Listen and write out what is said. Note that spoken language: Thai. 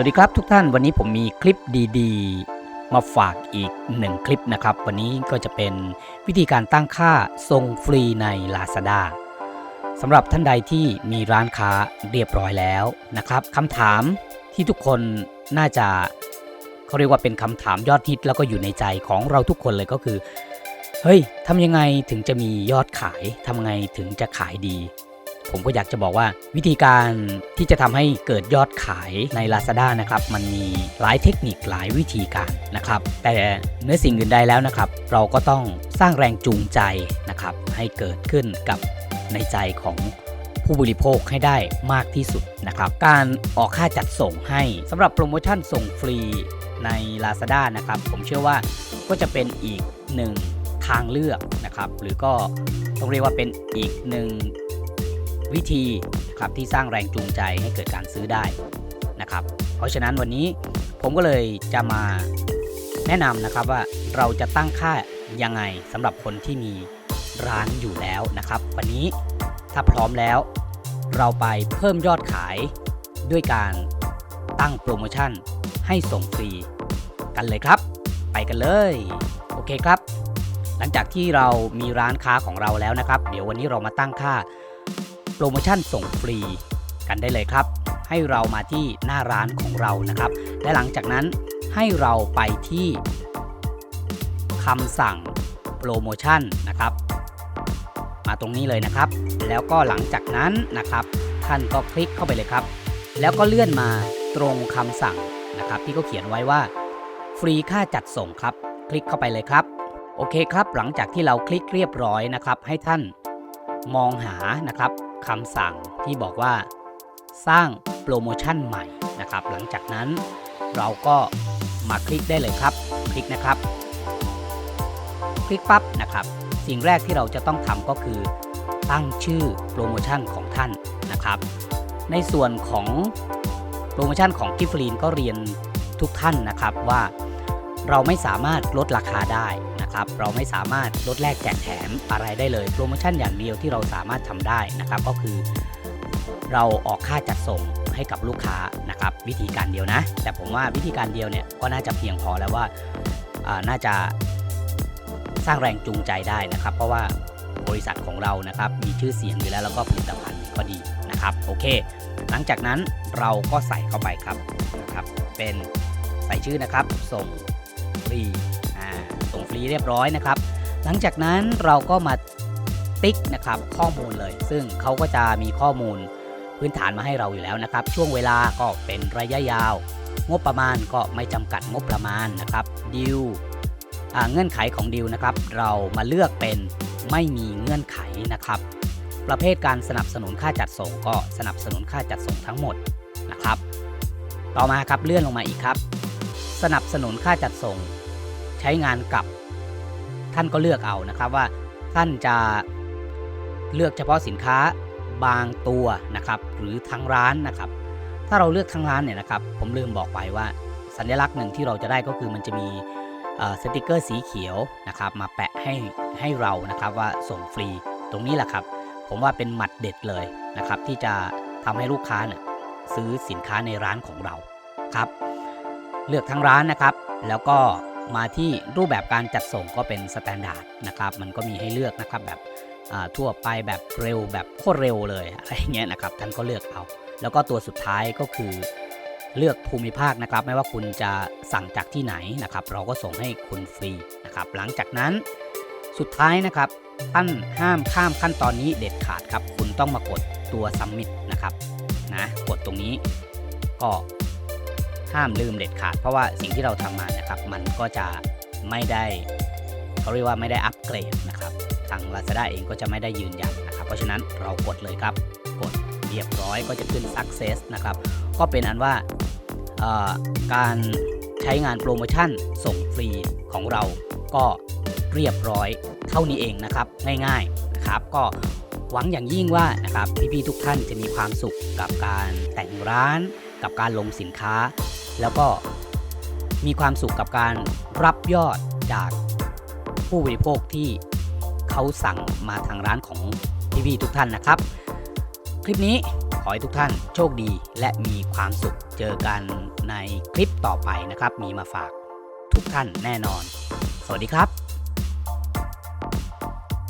วัสดีครับทุกท่านวันนี้ผมมีคลิปดีๆ มาฝากอีกหนึ่งคลิปนะครับ วันนี้ก็จะเป็นวิธีการตั้งค่าส่งฟรีใน Lazada สำหรับท่านใดที่มีร้านค้าเรียบร้อยแล้วนะครับคำถามที่ทุกคนน่าจะเขาเรียกว่าเป็นคำถามยอดฮิตแล้วก็อยู่ในใจของเราทุกคนเลยก็คือ เฮ้ยทำยังไงถึงจะมียอดขายทำไงถึงจะขายดี ผมก็อยากจะบอกว่าวิธีการที่จะทำให้เกิดยอดขายใน Lazada นะครับ มันมีหลายเทคนิคหลายวิธีการนะครับ แต่เนื้อสิ่งอื่นใดแล้วนะครับ เราก็ต้องสร้างแรงจูงใจนะครับ ให้เกิดขึ้นกับในใจของผู้บริโภคให้ได้มากที่สุดนะครับ การออกค่าจัดส่งให้สำหรับโปรโมชั่นส่งฟรีใน Lazada นะครับ ผมเชื่อว่าก็จะเป็นอีกหนึ่งทางเลือกนะครับ หรือก็ต้องเรียกว่าเป็นอีกหนึ่ง วิธีครับที่สร้างแรงจูงใจให้เกิดการซื้อได้นะครับ เพราะฉะนั้นวันนี้ผมก็เลยจะมาแนะนำนะครับว่าเราจะตั้งค่ายังไงสำหรับคนที่มีร้านอยู่แล้วนะครับ วันนี้ถ้าพร้อมแล้ว เราไปเพิ่มยอดขายด้วยการตั้งโปรโมชั่นให้ส่งฟรีกันเลยครับ ไปกันเลย โอเคครับ หลังจากที่เรามีร้านค้าของเราแล้วนะครับ เดี๋ยววันนี้เรามาตั้งค่า โปรโมชั่นส่งฟรีกันได้เลยครับ ให้เรามาที่หน้าร้านของเรานะครับ และหลังจากนั้นให้เราไปที่คำสั่งโปรโมชั่นนะครับ มาตรงนี้เลยนะครับ แล้วก็หลังจากนั้นนะครับ ท่านก็คลิกเข้าไปเลยครับ แล้วก็เลื่อนมาตรงคำสั่งนะครับ ที่เขาเขียนไว้ว่า ฟรีค่าจัดส่งครับ คลิกเข้าไปเลยครับ โอเคครับ หลังจากที่เราคลิกเรียบร้อยนะครับ ให้ท่าน มองหานะครับคำสั่งที่บอกว่าสร้างโปรโมชั่นใหม่นะครับ หลังจากนั้นเราก็มาคลิกได้เลยครับ คลิกนะครับ คลิกปั๊บนะครับ สิ่งแรกที่เราจะต้องทำก็คือ ตั้งชื่อโปรโมชั่นของท่านนะครับ ในส่วนของโปรโมชั่นของกิฟลีนก็เรียนทุกท่านนะครับว่าเราไม่สามารถลดราคาได้ นะครับเราไม่สามารถลดแลกแจกแถมอะไรได้เลยโปรโมชั่นอย่างเดียวที่เราสามารถทำได้นะครับก็คือ เราออกค่าจัดส่งให้กับลูกค้านะครับวิธีการเดียวนะ แต่ผมว่าวิธีการเดียวเนี่ยก็น่าจะเพียงพอแล้วว่าาน่าจะสร้างแรงจูงใจได้นะครับ เพราะว่าบริษัทของเรานะครับมีชื่อเสียงอยู่แล้วแล้วก็ผลิตภัณฑ์ก็ดีนะครับโอเค หลังจากนั้นเราก็ใส่เข้าไปครับนะครับเป็นใส่ชื่อนะครับส่งฟรี ส่งฟรีเรียบร้อยนะครับ หลังจากนั้นเราก็มาติ๊กนะครับข้อมูลเลย ซึ่งเขาก็จะมีข้อมูลพื้นฐานมาให้เราอยู่แล้วนะครับ ช่วงเวลาก็เป็นระยะยาว งบประมาณก็ไม่จำกัดงบประมาณนะครับดิวเงื่อนไขของดิวนะครับ เรามาเลือกเป็นไม่มีเงื่อนไขนะครับ ประเภทการสนับสนุนค่าจัดส่งก็สนับสนุนค่าจัดส่งทั้งหมดนะครับ ต่อมาครับเลื่อนลงมาอีกครับ สนับสนุนค่าจัดส่ง ใช้งานกับ ท่านก็เลือกเอานะครับว่าท่านจะเลือกเฉพาะสินค้าบางตัวนะครับหรือทั้งร้านนะครับ ถ้าเราเลือกทั้งร้านเนี่ยนะครับ ผมลืมบอกไปว่าสัญลักษณ์หนึ่งที่เราจะได้ก็คือมันจะมีสติกเกอร์สีเขียวนะครับมาแปะให้ให้เรานะครับว่าส่งฟรีตรงนี้แหละครับ ผมว่าเป็นหมัดเด็ดเลยนะครับ ที่จะทำให้ลูกค้าเนี่ยซื้อสินค้าในร้านของเราครับ เลือกทั้งร้านนะครับ แล้วก็ มาที่รูปแบบการจัดส่งก็เป็นสแตนดาร์ดนะครับ มันก็มีให้เลือกนะครับแบบทั่วไปแบบเร็วแบบโคตรเร็วเลยอะไรเงี้ยนะครับท่านก็เลือกเอา แล้วก็ตัวสุดท้ายก็คือเลือกภูมิภาคนะครับ ไม่ว่าคุณจะสั่งจากที่ไหนนะครับ เราก็ส่งให้คุณฟรีนะครับ หลังจากนั้นสุดท้ายนะครับท่านห้ามข้ามขั้นตอนนี้เด็ดขาดครับ คุณต้องมากดตัว submit นะครับนะกดตรงนี้ก็ ห้ามลืมเด็ดขาด เพราะว่าสิ่งที่เราทำมานะครับมันก็จะไม่ได้เขาเรียกว่าไม่ได้อัปเกรดนะครับ ทาง Lazada เองก็จะไม่ได้ยืนยันนะครับ เพราะฉะนั้นเรากดเลยครับ กดเรียบร้อยก็จะขึ้น success นะครับ ก็เป็นอันว่าการใช้งานโปรโมชั่นส่งฟรีของเราก็เรียบร้อยเท่านี้เองนะครับ ง่ายๆนะครับก็หวังอย่างยิ่งว่านะครับพี่ๆทุกท่านจะมีความสุขกับการแต่งร้าน กับการลงสินค้า แล้วก็มีความสุขกับการรับยอดจากผู้บริโภคที่เขาสั่งมาทางร้านของพี่ๆทุกท่านนะครับ คลิปนี้ขออให้ทุกท่านโชคดีและมีความสุขเจอกันในคลิปต่อไปนะครับ มีมาฝากทุกท่านแน่นอน สวัสดีครับ